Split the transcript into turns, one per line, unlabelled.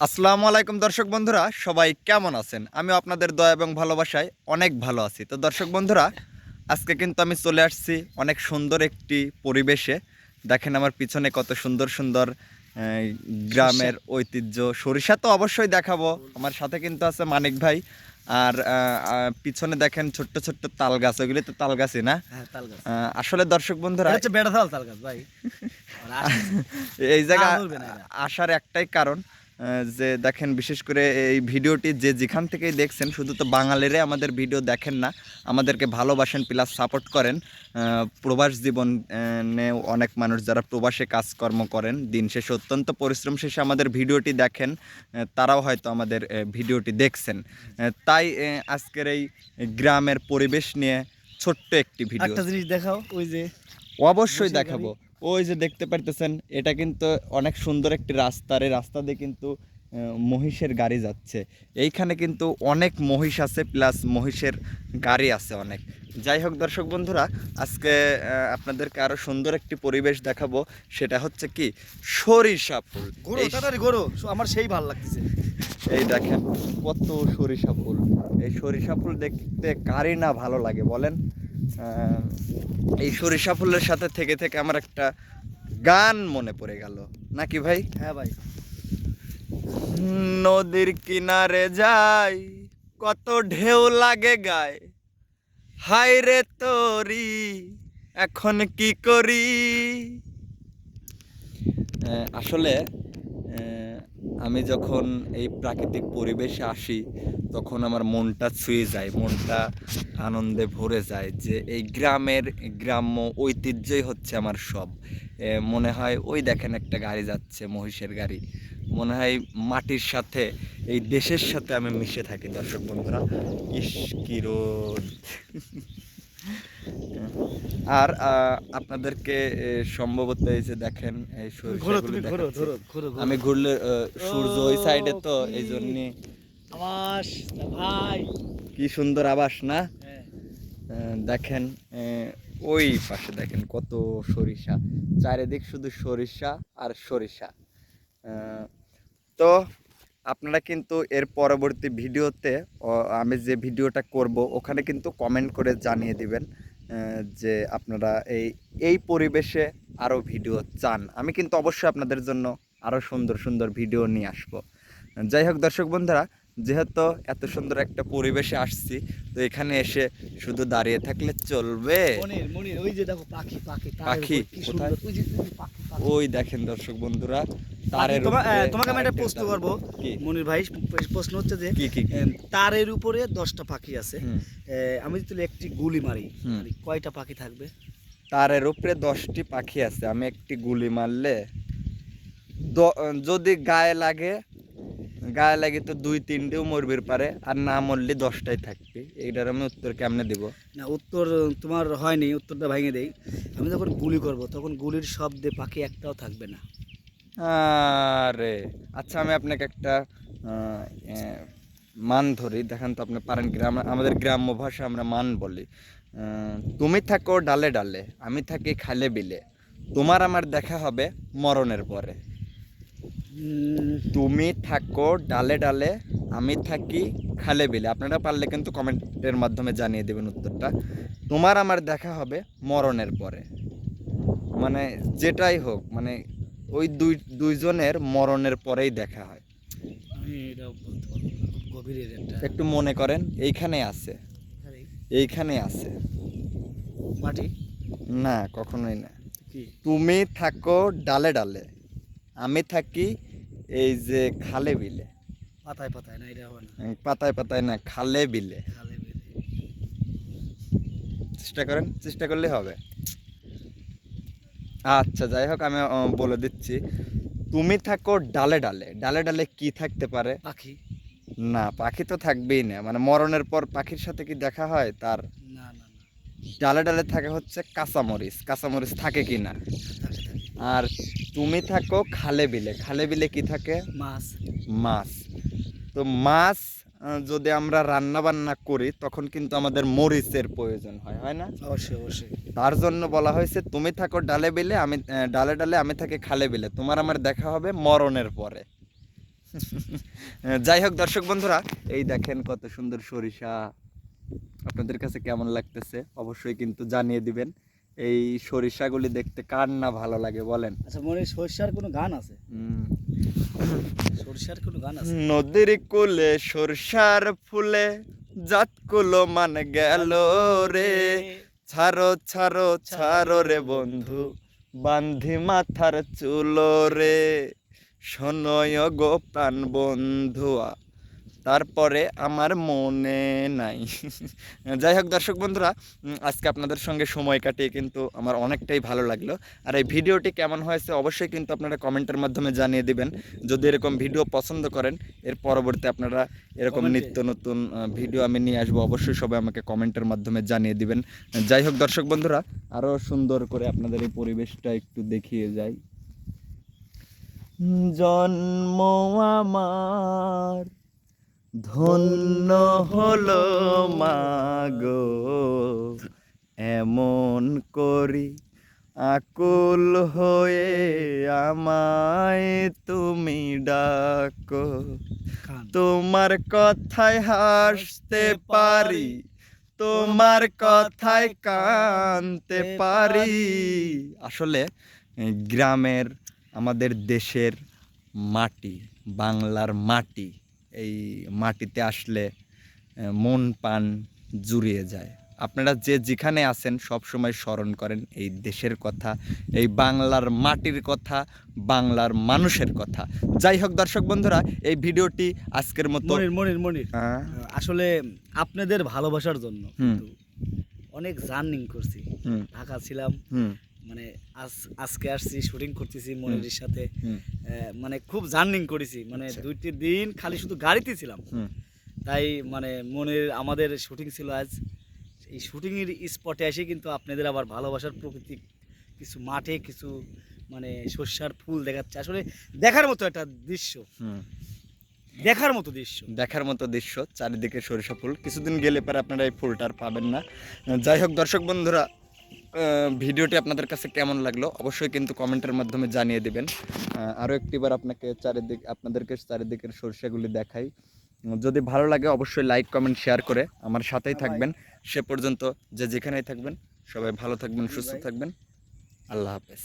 আসসালামু আলাইকুম দর্শক বন্ধুরা সবাই কেমন আছেন? আমি আপনাদের দয়া এবং ভালোবাসায় অনেক ভালো আছি। তো দর্শক বন্ধুরা আজকে কিন্তু আমি চলে আসছি অনেক সুন্দর একটি পরিবেশে। দেখেন আমার পিছনে কত সুন্দর সুন্দর গ্রামের ঐতিহ্য। সরিষা তো অবশ্যই দেখাবো। আমার সাথে কিন্তু আছে মানিক ভাই আর পিছনে দেখেন ছোট্ট ছোট্ট তাল গাছ। ওইগুলি তো তাল গাছই না?
হ্যাঁ
আসলে দর্শক বন্ধুরা
বেড়া তাল তাল গাছ ভাই।
এই জায়গা। আসার একটাই কারণ। যে দেখেন, বিশেষ করে এই ভিডিওটি যে যেখান থেকেই দেখছেন, শুধু তো বাঙালিরে আমাদের ভিডিও দেখেন না, আমাদেরকে ভালোবাসেন প্লাস সাপোর্ট করেন। প্রবাস জীবন অনেক মানুষ যারা প্রবাসে কাজকর্ম করেন, দিন শেষে অত্যন্ত পরিশ্রম শেষে আমাদের ভিডিওটি দেখেন তারাও হয়তো আমাদের ভিডিওটি দেখছেন। তাই আজকের এই গ্রামের পরিবেশ নিয়ে ছোট্ট একটি ভিডিও।
একটা জিনিস দেখাও, ওই যে
অবশ্যই দেখাবো। ওই যে দেখতে পারতেছেন এটা কিন্তু অনেক সুন্দর একটি রাস্তার এই রাস্তা দিয়ে কিন্তু মহিষের গাড়ি যাচ্ছে। এইখানে কিন্তু অনেক মহিষ আছে প্লাস মহিষের গাড়ি আছে অনেক। যাই হোক দর্শক বন্ধুরা আজকে আপনাদেরকে আরও সুন্দর একটি পরিবেশ দেখাবো। সেটা হচ্ছে কি সরিষা ফুল।
গরু আমার সেই ভালো লাগতেছে।
এই দেখেন কত সরিষা ফুল। এই সরিষা ফুল দেখতে কারই না ভালো লাগে বলেন। এই সরিষা ফুলের সাথে থেকে থেকে আমার একটা গান মনে পড়ে গেল। নাকি ভাই?
হ্যাঁ ভাই।
নদীর কিনারে যাই কত ঢেউ লাগে গায়। হায় রে তোরি এখন কি করি? আসলে আমি যখন এই প্রাকৃতিক পরিবেশে আসি, তখন আমার মনটা ছুঁয়ে যায়, মনটা আনন্দে ভরে যায় যে এই গ্রামের গ্রাম্য ঐতিহ্যই হচ্ছে আমার সব। মনে হয় ওই দেখেন একটা গাড়ি যাচ্ছে, মহিষের গাড়ি। মনে হয় মাটির সাথে, এই দেশের সাথে আমি মিশে থাকি, দর্শক বন্ধুরা। ইস, কি রোদ। আর আপনাদেরকে সম্ভবত এই যে দেখেন এই। আমি ঘুরলে সূর্য ওই সাইডে তো এই জন্য। কি সুন্দর আবাস না?
হ্যাঁ।
দেখেন ওই পাশে দেখেন কত সরিষা। চারিদিক শুধু সরিষা আর সরিষা। তো আপনারা কিন্তু এর পরবর্তী ভিডিওতে আমি যে ভিডিওটা করব ওখানে কিন্তু কমেন্ট করে জানিয়ে দিবেন। যে আপনারা এই এই পরিবেশে আরও ভিডিও চান। আমি কিন্তু অবশ্যই আপনাদের জন্য আরও সুন্দর সুন্দর ভিডিও নিয়ে আসব। যাই হোক দর্শক বন্ধুরা যেহেতু এত সুন্দর একটা পরিবেশে আসছি তো এখানে এসে শুধু দাঁড়িয়ে থাকলে চলবে।
মনির মনির ওই যে দেখো পাখি পাখি
পাখি,
ওই
দেখেন দর্শক বন্ধুরা তারের উপরে
আহ, তোমাকে আমি একটা প্রশ্ন করব। মনির ভাই প্রশ্ন হচ্ছে যে তারের উপরে দশটা পাখি আছে। আমি যদি একটি গুলি মারি কয়টা পাখি থাকবে?
তারের উপরে দশটি পাখি আছে আমি একটি গুলি মারলে যদি গায়ে লাগে গায়ে লাগে তো দুই তিনটেও মরবির পারে আর না মরলে দশটাই থাকবে। এইটার আমি উত্তর কেমনে দিব?
না উত্তর তোমার হয়নি উত্তরটা ভেঙে দেই। আমি যখন গুলি করব তখন গুলির শব্দে পাখি একটাও থাকবে না।
আরে আচ্ছা আমি আপনাকে একটা মান ধরি। দেখেন তো আপনি পারেন গ্রাম আমাদের গ্রাম্য ভাষা আমরা মান বলি। তুমি থাকো ডালে ডালে আমি থাকি খালে বিলে। তোমার আমার দেখা হবে মরণের পরে। তুমি থাকো ডালে ডালে আমি থাকি খালে বিলে। আপনারা পারলে কিন্তু কমেন্টের মাধ্যমে জানিয়ে দেবেন উত্তরটা। তোমার আমার দেখা হবে মরণের পরে। মানে যেটাই হোক মানে ওই দুই দুইজনের মরণের পরেই দেখা হয়।
একটা
মনে করেন এইখানে আছে। এইখানে আছে।
মাটি?
না কখনোই না। তুমি থাকো ডালে ডালে। আমি থাকি এই যে খালে বিলে।
পাতায় পাতায় না এটা হবে না।
পাতায় পাতায় না খালে বিলে।
খালে বেলে।
চেষ্টা করেন চেষ্টা করলে হবে। আচ্ছা যাই হোক আমি বলে দিচ্ছি। তুমি থাকো ডালে ডালে। ডালে ডালে কি থাকতে পারে?
পাখি।
না পাখি তো থাকবেই না। মানে মরণের পর পাখির সাথে কি দেখা হয়? তার
না না
ডালে ডালে থাকে হচ্ছে কাঁচামরিচ। কাঁচামরিচ থাকে কি না আর তুমি থাকো খালে বিলে খালে বিলে কি থাকে?
মাছ।
মাছ। তো মাছ যদি আমরা রান্না বান্না করি তখন কিন্তু আমাদের মরিচের প্রয়োজন হয় হয় না?
অবশ্যই অবশ্যই।
তার জন্য বলা হয়েছে তুমি থাকো ডালে বিলে আমি ডালে ডালে আমি থাকি খালে বিলে তোমার আমার দেখা হবে মরণের পরে। যাই হোক দর্শক বন্ধুরা এই দেখেন কত সুন্দর সরিষা। আপনাদের কাছে কেমন লাগতেছে? অবশ্যই কিন্তু জানিয়ে দিবেন। এই সরিষাগুলি দেখতে কার না ভালো লাগে বলেন?
আচ্ছা মনে সরিষার কোনো গান আছে? সরিষার কোনো গান আছে?
নদীর কুলে সরষার ফুলে জাত কুলো মান গেল রে। ছাড়ো ছাড়ো ছাড়ো রে বন্ধু বান্ধি মাথার চুলো রে। শোনয় গো প্রাণ বন্ধুয়া তারপরে আমার মনে নাই। যাই হোক দর্শক বন্ধুরা আজকে আপনাদের সঙ্গে সময় কাটিয়ে কিন্তু আমার অনেকটাই ভালো লাগল। আর এই ভিডিওটি কেমন হয়েছে অবশ্যই কিন্তু আপনারা কমেন্টের মাধ্যমে জানিয়ে দিবেন। যদি এরকম ভিডিও পছন্দ করেন এর পরবর্তী আপনারা এরকম নিত্য নতুন ভিডিও আমি নিয়ে আসব অবশ্যই সবাই আমাকে কমেন্টের মাধ্যমে জানিয়ে দিবেন। যাই হোক দর্শক বন্ধুরা আরও সুন্দর করে আপনাদের এই পরিবেশটা একটু দেখিয়ে যাই। জন্ম আমার ধন্য হলো মাগো এমন করি আকুল হয়ে আমায় তুমি ডাকো। তোমার কথায় হাসতে পারি তোমার কথায় কানতে পারি। আসলে গ্রামের আমাদের দেশের মাটি বাংলার মাটি এই মাটিতে আসলে মন পান জুড়িয়ে যায়। আপনারা যে যেখানে আছেন সব সময় স্মরণ করেন এই দেশের কথা এই বাংলার মাটির কথা বাংলার মানুষের কথা। যাই হোক দর্শক বন্ধুরা এই ভিডিওটি আজকের মতো
মনির মনির মনির।
আহ,
আসলে আপনাদের ভালোবাসার জন্য অনেক জার্নিং করছি। ঢাকা ছিলাম।
হুম।
মানে আজ আজকে আসছি শুটিং করতেছি মনিরের সাথে। মানে খুব জার্নিং করেছি। মানে
আচ্ছা।
দুইটি দিন খালি শুধু গাড়িতে ছিলাম। তাই মানে মনের আমাদের শুটিং ছিল আজ। এই শুটিংয়ের স্পটে এসে কিন্তু আপনাদের আবার ভালোবাসার প্রকৃতি কিছু মাঠে কিছু মানে সর্ষার ফুল দেখাচ্ছে। আসলে দেখার মতো একটা দৃশ্য। দেখার মতো দৃশ্য।
দেখার মতো দৃশ্য চারিদিকে সরিষা ফুল। কিছুদিন গেলে পরে আপনারা এই ফুলটা আর পাবেন না। যাই হোক দর্শক বন্ধুরা ভিডিওটি আপনাদের কাছে কেমন লাগল অবশ্যই কিন্তু কমেন্টের মাধ্যমে জানিয়ে দিবেন। আরও একটিবার আপনাকে চারিদিক আপনাদেরকে চারিদিকের সরষেগুলি দেখাই। যদি ভালো লাগে অবশ্যই লাইক কমেন্ট শেয়ার করে আমার সাথেই থাকবেন। সে পর্যন্ত যে যেখানেই থাকবেন সবাই ভালো থাকবেন সুস্থ থাকবেন। আল্লাহ হাফেজ।